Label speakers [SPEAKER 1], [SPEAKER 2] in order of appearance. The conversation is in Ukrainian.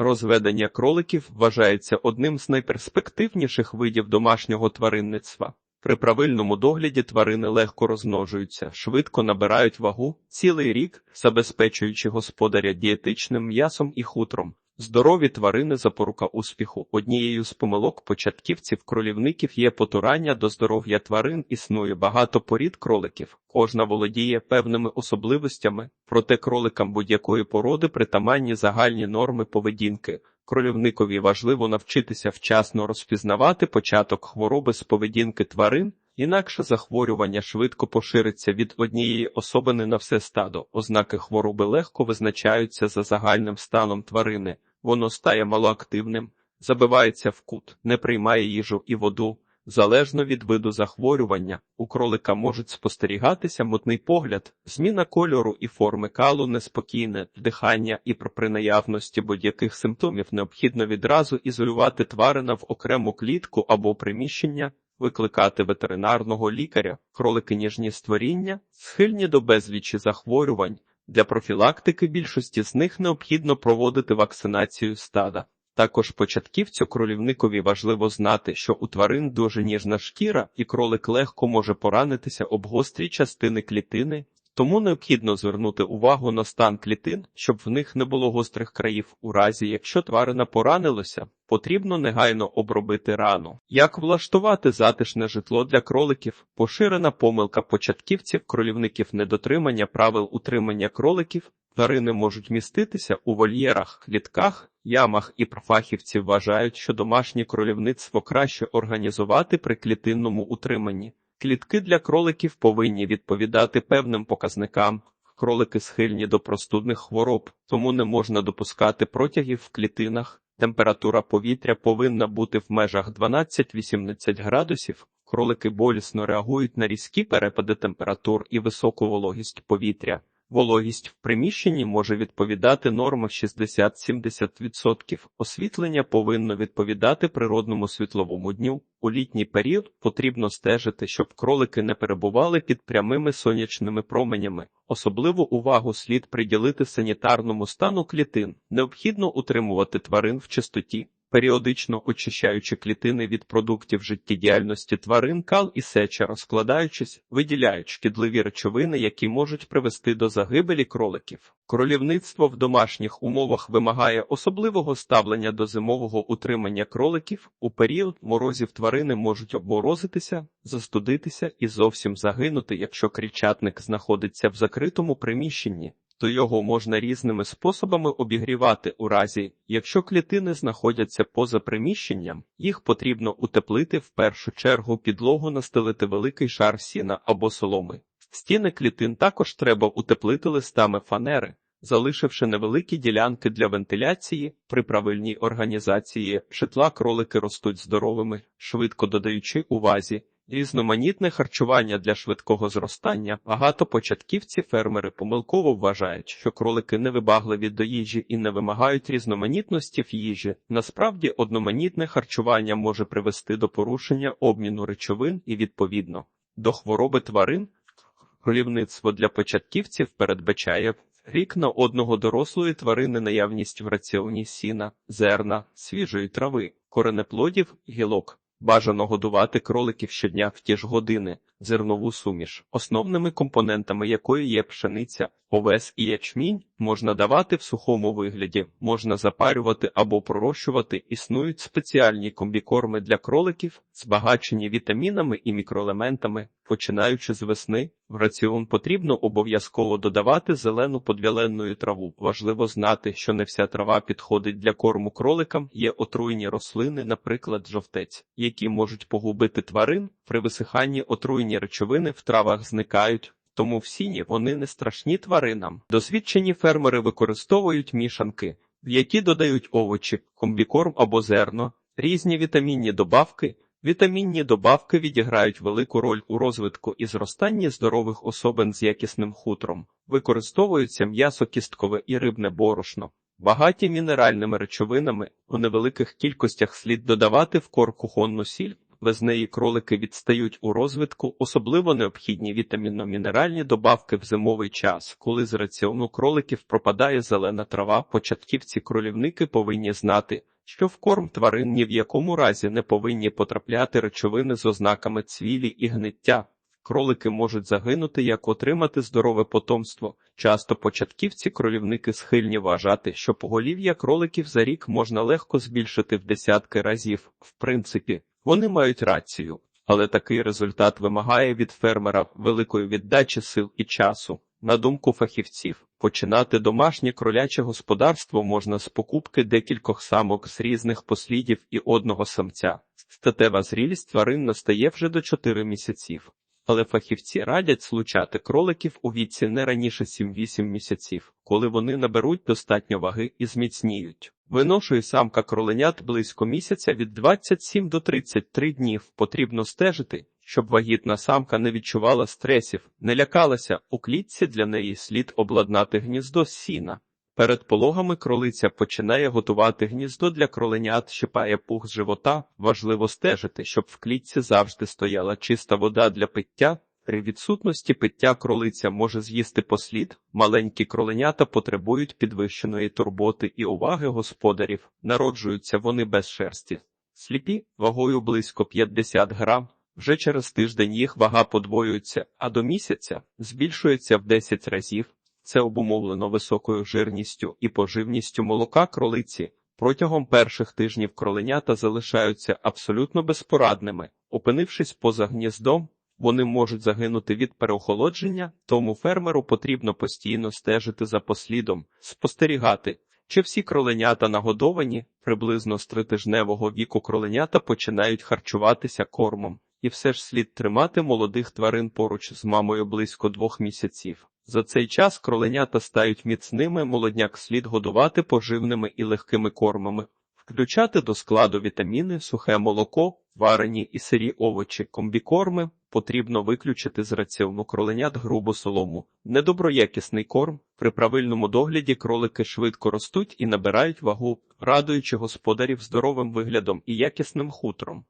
[SPEAKER 1] Розведення кроликів вважається одним з найперспективніших видів домашнього тваринництва. При правильному догляді тварини легко розмножуються, швидко набирають вагу цілий рік, забезпечуючи господаря дієтичним м'ясом і хутром. Здорові тварини запорука успіху. Однією з помилок початківців кролівників є потурання до здоров'я тварин. Існує багато порід кроликів. Кожна володіє певними особливостями, проте кроликам будь-якої породи притаманні загальні норми поведінки. Кролівникові важливо навчитися вчасно розпізнавати початок хвороби з поведінки тварин, інакше захворювання швидко пошириться від однієї особини на все стадо. Ознаки хвороби легко визначаються за загальним станом тварини. Воно стає малоактивним, забивається в кут, не приймає їжу і воду. Залежно від виду захворювання, у кролика можуть спостерігатися мутний погляд, зміна кольору і форми калу, неспокійне дихання, і при наявності будь-яких симптомів необхідно відразу ізолювати тварина в окрему клітку або приміщення, викликати ветеринарного лікаря, кролики ніжні створіння, схильні до безлічі захворювань. Для профілактики більшості з них необхідно проводити вакцинацію стада. Також початківцю кролівникові важливо знати, що у тварин дуже ніжна шкіра, і кролик легко може поранитися об гострі частини клітини, тому необхідно звернути увагу на стан клітин, щоб в них не було гострих країв. У разі, якщо тварина поранилася, потрібно негайно обробити рану. Як влаштувати затишне житло для кроликів? Поширена помилка початківців кролівників недотримання правил утримання кроликів. Тварини можуть міститися у вольєрах, клітках, ямах і фахівці вважають, що домашнє кролівництво краще організувати при клітинному утриманні. Клітки для кроликів повинні відповідати певним показникам. Кролики схильні до простудних хвороб, тому не можна допускати протягів в клітинах. Температура повітря повинна бути в межах 12-18 градусів. Кролики болісно реагують на різкі перепади температур і високу вологість повітря. Вологість в приміщенні може відповідати нормах 60-70%. Освітлення повинно відповідати природному світловому дню. У літній період потрібно стежити, щоб кролики не перебували під прямими сонячними променями. Особливу увагу слід приділити санітарному стану клітин. Необхідно утримувати тварин в чистоті періодично очищаючи клітини від продуктів життєдіяльності тварин, кал і сеча, розкладаючись, виділяють шкідливі речовини, які можуть привести до загибелі кроликів. Кролівництво в домашніх умовах вимагає особливого ставлення до зимового утримання кроликів. У період морозів тварини можуть обморозитися, застудитися і зовсім загинути, якщо крічатник знаходиться в закритому приміщенні то його можна різними способами обігрівати у разі, якщо клітини знаходяться поза приміщенням, їх потрібно утеплити в першу чергу підлогу настелити великий шар сіна або соломи. Стіни клітин також треба утеплити листами фанери. Залишивши невеликі ділянки для вентиляції, при правильній організації житла кролики ростуть здоровими, швидко додаючи увазі Різноманітне харчування для швидкого зростання. Багато початківці фермери помилково вважають, що кролики невибагливі до їжі і не вимагають різноманітності в їжі. Насправді, одноманітне харчування може привести до порушення обміну речовин і, відповідно, до хвороби тварин. Кролівництво для початківців передбачає рік на одного дорослої тварини наявність в раціоні сіна, зерна, свіжої трави, коренеплодів, гілок. Бажано годувати кроликів щодня в ті ж години, зернову суміш, основними компонентами якої є пшениця, овес і ячмінь, можна давати в сухому вигляді, можна запарювати або пророщувати. Існують спеціальні комбікорми для кроликів, збагачені вітамінами і мікроелементами. Починаючи з весни, в раціон потрібно обов'язково додавати зелену подвяленну траву. Важливо знати, що не вся трава підходить для корму кроликам. Є отруйні рослини, наприклад, жовтець, які можуть погубити тварин. При висиханні отруйні речовини в травах зникають. Тому в сіні вони не страшні тваринам. Досвідчені фермери використовують мішанки, в які додають овочі, комбікорм або зерно, різні вітамінні добавки. Вітамінні добавки відіграють велику роль у розвитку і зростанні здорових особин з якісним хутром, використовуються м'ясо кісткове і рибне борошно. Багаті мінеральними речовинами у невеликих кількостях слід додавати в кор кухонну сіль, Без неї кролики відстають у розвитку, особливо необхідні вітамінно-мінеральні добавки в зимовий час, коли з раціону кроликів пропадає зелена трава. Початківці кролівники повинні знати, що в корм тварин ні в якому разі не повинні потрапляти речовини з ознаками цвілі і гниття. Кролики можуть загинути, як отримати здорове потомство. Часто початківці кролівники схильні вважати, що поголів'я кроликів за рік можна легко збільшити в десятки разів. В принципі, вони мають рацію, але такий результат вимагає від фермера великої віддачі сил і часу. На думку фахівців, починати домашнє кроляче господарство можна з покупки декількох самок з різних послідів і одного самця. Статева зрілість тварин настає вже до 4 місяців. Але фахівці радять случати кроликів у віці не раніше 7-8 місяців, коли вони наберуть достатньо ваги і зміцніють. Виношує самка кроленят близько місяця від 27 до 33 днів. Потрібно стежити, щоб вагітна самка не відчувала стресів, не лякалася. У клітці для неї слід обладнати гніздо з сіна. Перед пологами кролиця починає готувати гніздо для кроленят, щипає пух з живота. Важливо стежити, щоб в клітці завжди стояла чиста вода для пиття. При відсутності пиття кролиця може з'їсти послід. Маленькі кроленята потребують підвищеної турботи і уваги господарів. Народжуються вони без шерсті. Сліпі вагою близько 50 грам. Вже через тиждень їх вага подвоюється, а до місяця збільшується в 10 разів. Це обумовлено високою жирністю і поживністю молока кролиці. Протягом перших тижнів кроленята залишаються абсолютно безпорадними. Опинившись поза гніздом, вони можуть загинути від переохолодження, тому фермеру потрібно постійно стежити за послідом, спостерігати, чи всі кроленята нагодовані, приблизно з тритижневого віку кроленята починають харчуватися кормом, і все ж слід тримати молодих тварин поруч з мамою близько двох місяців. За цей час кроленята стають міцними, молодняк слід годувати поживними і легкими кормами, включати до складу вітаміни, сухе молоко, варені і сирі овочі, комбікорми. Потрібно виключити з раціону кроленят грубу солому. Недоброякісний корм. При правильному догляді кролики швидко ростуть і набирають вагу, радуючи господарів здоровим виглядом і якісним хутром.